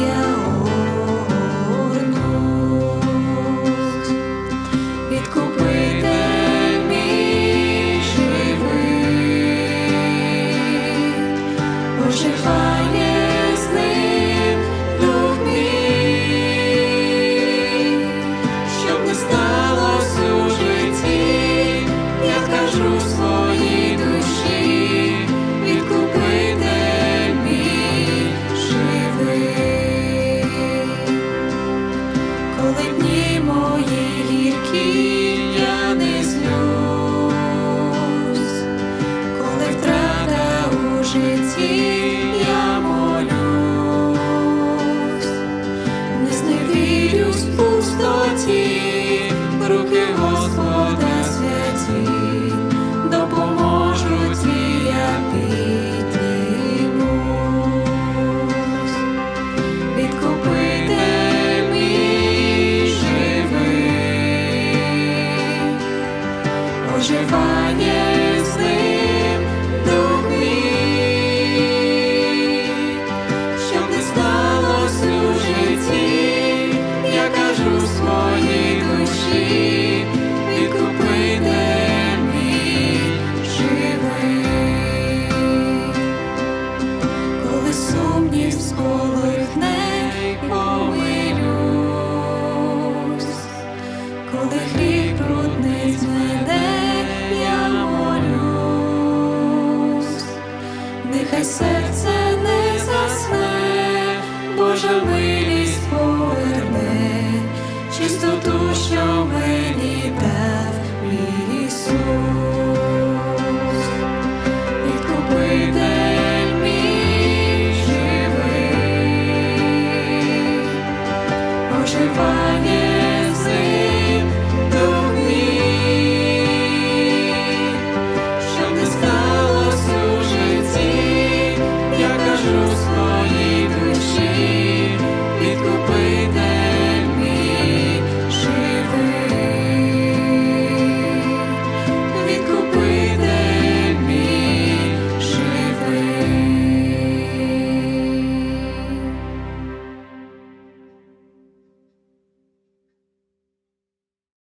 я огорнусь. Відкупитель мій живий, з ним дух щоб не сталося у житті, кажу своїй житті, я молюсь, не зневірюсь в пустоті, руки Господа святі, допоможуть і я підіймусь. Відкупитель мій живий, ним прудниць нехай серце не засне, Божа милість поверне, чистоту, що мені дав мій Ісус, відкупити. choose